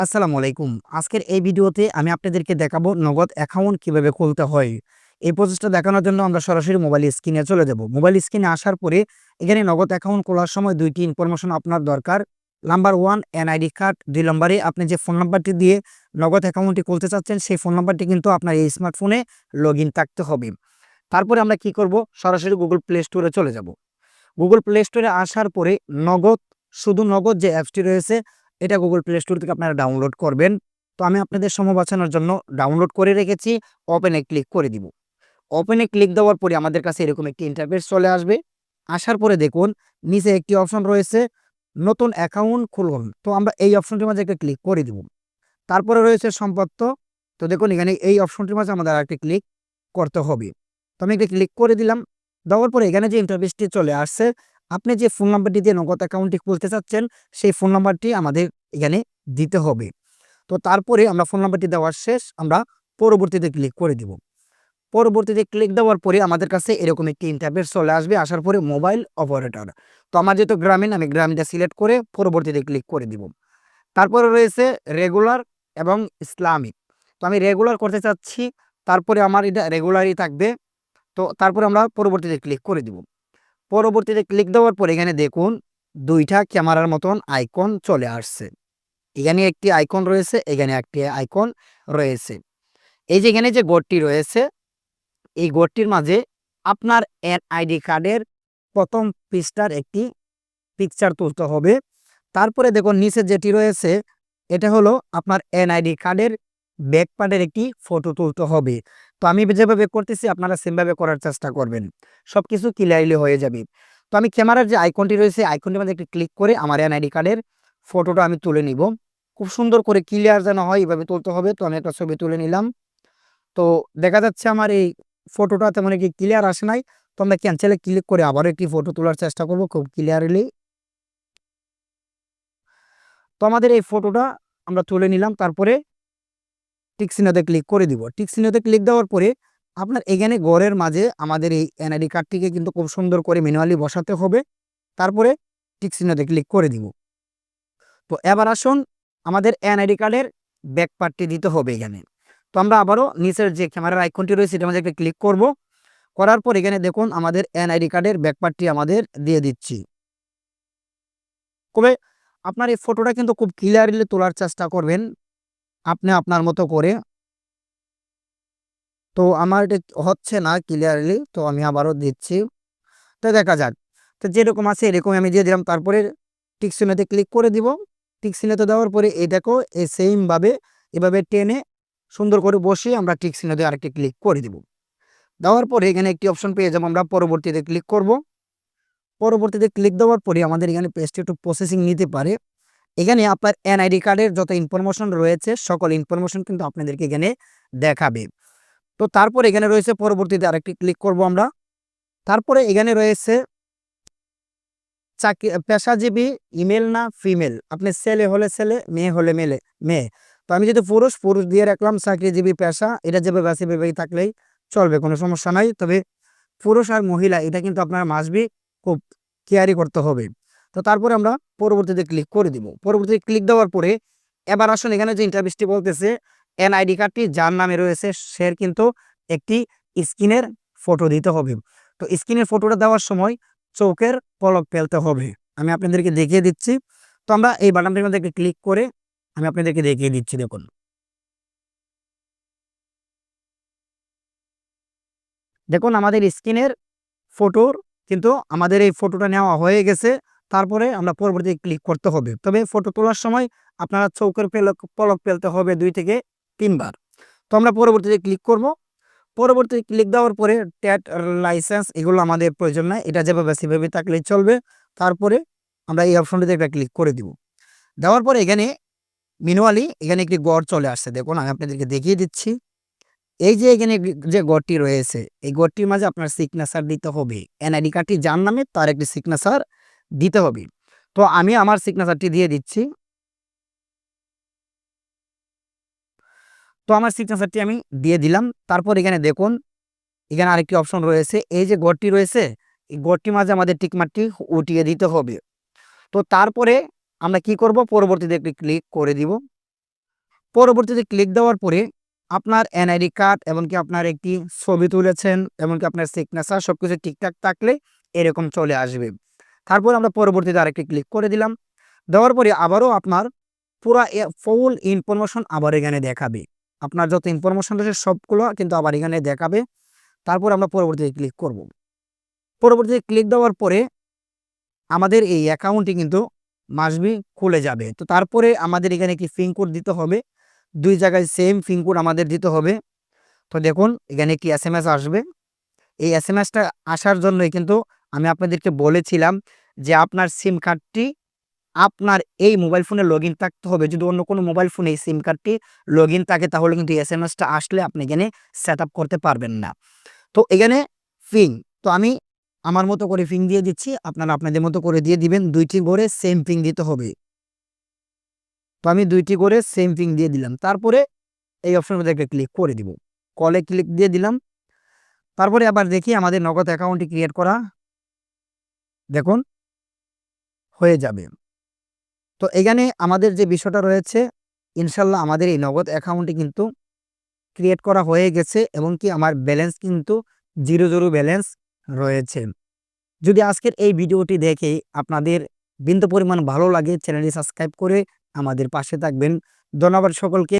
আসসালামু আলাইকুম। আজকের এই ভিডিওতে আমি আপনাদেরকে দেখাবো নগদ অ্যাকাউন্ট কীভাবে খুলতে হয়। এই প্রসেসটা দেখানোর জন্য আমরা সরাসরি মোবাইল স্ক্রিনে চলে যাব। মোবাইল স্ক্রিনে আসার পরে এখানে নগদ অ্যাকাউন্ট খোলার সময় দুইটি ইনফরমেশন আপনার দরকার। Number one NID card. দুই নম্বরে আপনি যে ফোন নাম্বারটি দিয়ে নগদ অ্যাকাউন্টটি খুলতে চাচ্ছেন, সেই ফোন নাম্বারটি কিন্তু আপনার এই স্মার্টফোনে লগ ইন থাকতে হবে। তারপরে আমরা কি করব? সরাসরি গুগল প্লে স্টোরে চলে যাব। গুগল প্লে স্টোরে আসার পরে নগদ, শুধু নগদ যে অ্যাপসটি রয়েছে এটা গুগল প্লে স্টোর থেকে আপনারা ডাউনলোড করবেন। তো আমি আপনাদের সময় বাঁচানোর জন্য ডাউনলোড করে রেখেছি ওপেনে ক্লিক করে দিব। ওপেনে ক্লিক দেওয়ার পরে আমাদের কাছে এরকম একটি ইন্টারফেস চলে আসবে। আসার পরে দেখুন, নিচে একটি অপশন রয়েছে, নতুন অ্যাকাউন্ট খুলুন। তো আমরা এই অপশনটির মাঝে একটা ক্লিক করে দিব। তারপরে রয়েছে সম্পত্ত। তো দেখুন, এখানে এই অপশনটির মাঝে আমাদের আরেকটি ক্লিক করতে হবে। তো আমি একটা ক্লিক করে দিলাম। দেওয়ার পরে এখানে যে ইন্টারফেসটি চলে আসছে আপনি যে ফোন নাম্বারটি দিয়ে নগদ অ্যাকাউন্টটি খুলতে চাচ্ছেন, সেই ফোন নাম্বারটি আমাদের এখানে দিতে হবে। তো তারপরে আমরা ফোন নাম্বারটি দেওয়ার শেষ, আমরা পরবর্তীতে ক্লিক করে দিব। পরবর্তীতে ক্লিক দেওয়ার পরে আমাদের কাছে এরকম একটি ইন্টারফেস চলে আসবে, আসার পরে মোবাইল অপারেটর তো আমার যেহেতু গ্রামীণ, আমি গ্রামীণটা সিলেক্ট করে পরবর্তীতে ক্লিক করে দিব। তারপরে রয়েছে রেগুলার এবং ইসলামিক তো আমি রেগুলার করতে চাচ্ছি, তারপরে আমার এটা রেগুলারই থাকবে। তো তারপরে আমরা পরবর্তীতে ক্লিক করে দিব। পরবর্তীতে ক্লিক দেওয়ার পর এখানে দেখুন দুইটা ক্যামেরার মতন আইকন চলে আসছে। এখানে একটি আইকন রয়েছে, এখানে একটি আইকন রয়েছে। এই যে এখানে যে গোটটি রয়েছে, এই গোটটির মাঝে আপনার এনআইডি কার্ডের প্রথম পৃষ্ঠার একটি পিকচার তুলতে হবে। তারপরে দেখুন নিচে যেটি রয়েছে, এটা হলো আপনার এনআইডি কার্ডের ব্যাক পার্টের একটি ফটো তুলতে হবে। তো আমি যেভাবে করতেছি, আপনারা সেমভাবে করার চেষ্টা করবেন। সব কিছু ক্লিয়ারলি হয়ে যাবে। তো আমি ক্যামেরার যে আইকনটি রয়েছে আইকনটির মধ্যে একটি ক্লিক করে আমার এনআইডি কার্ডের ফটোটা আমি তুলে নিব। খুব সুন্দর করে ক্লিয়ার যেন হয়, এভাবে তুলতে হবে। তো আমি একটা ছবি তুলে নিলাম। তো দেখা যাচ্ছে আমার এই ফটোটা তেমন একটি ক্লিয়ার আসে নাই। তো আমরা ক্যান্সেলে ক্লিক করে আবারও একটি ফটো তোলার চেষ্টা করব খুব ক্লিয়ারলি তো আমাদের এই ফটোটা আমরা তুলে নিলাম। তারপরে টিকসিনোতে ক্লিক করে দিব। টিকসিনোতে ক্লিক দেওয়ার পরে আপনার এখানে ঘরের মাঝে আমাদের এই এনআইডি কার্ডটিকে কিন্তু খুব সুন্দর করে ম্যানুয়ালি বসাতে হবে। তারপরে টিকসিনোতে ক্লিক করে দিব। তো এবার আসুন আমাদের এনআইডি কার্ডের ব্যাক পার্টটি দিতে হবে এখানে। তো আমরা আবারও নিচের যে ক্যামেরার আইকনটি রয়েছে মধ্যে একটা ক্লিক করব। করার পর এখানে দেখুন আমাদের এনআইডি কার্ডের ব্যাক পার্টটি আমাদের দিয়ে দিচ্ছি। তবে আপনার এই ফটোটা কিন্তু খুব ক্লিয়ারলি তোলার চেষ্টা করবেন। আপনি আপনার মতো করে। তো আমার এটা হচ্ছে না ক্লিয়ারলি তো আমি আবারও দিচ্ছি। তো দেখা যাক। তো যেরকম আছে এরকম আমি দিয়ে দিলাম। তারপরে টিকসিনেতে ক্লিক করে দিব। টিকসিনেতে দেওয়ার পরে এটাকেও এই সেমভাবে এভাবে টেনে সুন্দর করে বসিয়ে আমরা টিকসিনেতে আরেকটি ক্লিক করে দিব। দেওয়ার পরে এখানে একটি অপশন পেয়ে যাব আমরা, পরবর্তীতে ক্লিক করব। পরবর্তীতে ক্লিক দেওয়ার পরে আমাদের এখানে পেজটি একটু প্রসেসিং নিতে পারে। এখানে আপনার এনআইডি কার্ডের যত ইনফরমেশন রয়েছে, সকল ইনফরমেশন কিন্তু আপনাদেরকে এখানে দেখাবে। তো তারপর এখানে রয়েছে, পরবর্তীতে আরেকটি ক্লিক করব আমরা। তারপরে এখানে রয়েছে, চাকরি, পেশাজীবী ইমেল না ফিমেল আপনি ছেলে হলে ছেলে, মেয়ে হলে মেলে, মেয়ে। তো আমি যদি পুরুষ পুরুষ দিয়ে রাখলাম, চাকরিজীবী, পেশা, এটা যেভাবে আছে ভেবেই থাকলেই চলবে, কোনো সমস্যা নাই। তবে পুরুষ আর মহিলা, এটা কিন্তু আপনার মাসবি খুব কেয়ারি করতে হবে। তো তারপরে আমরা পরবর্তীতে ক্লিক করে দিব। পরবর্তীতে ক্লিক দেওয়ার পরে এবার আসুন এখানে যে ইন্টারভিউসটি বলতেছে এনআইডি কার্ডটি যার নামে রয়েছে, সে কিন্তু একটি স্ক্রিনের ফটো দিতে হবে। তো স্ক্রিনের ফটোটা দেওয়ার সময় চোখের পলক ফেলতে হবে। আমি আপনাদেরকে দেখিয়ে দিচ্ছি। তো আমরা এই বাটনটির মধ্যে ক্লিক করে আমি আপনাদেরকে দেখিয়ে দিচ্ছি, দেখুন। দেখুন, আমাদের স্ক্রিনের ফটোর কিন্তু আমাদের এই ফটোটা নেওয়া হয়ে গেছে। তারপরে আমরা পরবর্তী ক্লিক করতে হবে। তবে ফটো তোলার সময় আপনারা চৌকের পেলক পলক ফেলতে হবে দুই থেকে তিনবার। তো আমরা পরবর্তীতে ক্লিক করব। পরবর্তী ক্লিক দেওয়ার পরে ট্যাট লাইসেন্স এগুলো আমাদের প্রয়োজন নাই। এটা যেভাবে সেভাবে থাকলেই চলবে। তারপরে আমরা এই অপশনটিতে একটা ক্লিক করে দিব। দেওয়ার পরে এখানে মিনুয়ালি এখানে একটি গড় চলে আসছে। দেখুন, আমি আপনাদেরকে দেখিয়ে দিচ্ছি। এই যে এখানে যে গড়টি রয়েছে, এই গড়টির মাঝে আপনার সিগনেচার দিতে হবে। এনআইডি কার্ডটি যার নামে, তার একটি সিগনেচার দিতে হবে। তো আমি আমার সিগনেচারটি দিয়ে দিচ্ছি। তো আমার সিগনেচারটি আমি দিয়ে দিলাম। তারপর এখানে দেখুন, এখানে আরেকটি অপশন রয়েছে। এই যে গড়টি রয়েছে, এই গড়টির মাঝে আমাদের টিকমারটি উঠিয়ে দিতে হবে। তো তারপরে আমরা কি করব? পরবর্তীতে একটি ক্লিক করে দিব। পরবর্তীতে ক্লিক দেওয়ার পরে আপনার এনআইডি কার্ড এমনকি আপনার একটি ছবি তুলেছেন, এমনকি আপনার সিগনেচার সব কিছু ঠিকঠাক থাকলে এরকম চলে আসবে। তারপর আমরা পরবর্তীতে আরেকটি ক্লিক করে দিলাম। দেওয়ার পরে আবারও আপনার পুরা ফুল ইনফরমেশন আবার এখানে দেখাবে। আপনার যত ইনফরমেশন রয়েছে সবগুলো কিন্তু আবার এখানে দেখাবে। তারপর আমরা পরবর্তীতে ক্লিক করব। পরবর্তীতে ক্লিক দেওয়ার পরে আমাদের এই অ্যাকাউন্টটি কিন্তু মাসবি খুলে যাবে। তো তারপরে আমাদের এখানে একটি পিন কোড দিতে হবে। দুই জায়গায় সেম পিন কোড আমাদের দিতে হবে। তো দেখুন, এখানে কি এস আসবে। এই এস আসার জন্যই কিন্তু আমি আপনাদেরকে বলেছিলাম যে আপনার সিম কার্ডটি আপনার এই মোবাইল ফোনে লগ ইন থাকতে হবে। যদি অন্য কোনো মোবাইল ফোনে এই সিম কার্ডটি লগ ইন থাকে, তাহলে কিন্তু এস এম এসটা আসলে আপনি এখানে সেট আপ করতে পারবেন না। তো এখানে ফিং তো আমি আমার মতো করে ফিং দিয়ে দিচ্ছি। আপনারা আপনাদের মতো করে দিয়ে দিবেন। দুইটি করে সেম ফিং দিতে হবে। তো আমি দুইটি করে সেম ফিং দিয়ে দিলাম। তারপরে এই অপশনের মধ্যে একটা ক্লিক করে দিব। কলে ক্লিক দিয়ে দিলাম। তারপরে আবার দেখি আমাদের নগদ অ্যাকাউন্টটি ক্রিয়েট করা দেখুন, হয়ে যাবে। তো এখানে আমাদের যে বিষয়টা রয়েছে, ইনশাল্লাহ আমাদের এই নগদ অ্যাকাউন্টটি কিন্তু ক্রিয়েট করা হয়ে গেছে এবং কি আমার ব্যালেন্স কিন্তু জিরো জিরো ব্যালেন্স রয়েছে। যদি আজকের এই ভিডিওটি দেখে আপনাদের বিন্দু পরিমাণ ভালো লাগে চ্যানেলটি সাবস্ক্রাইব করে আমাদের পাশে থাকবেন। ধন্যবাদ সকলকে।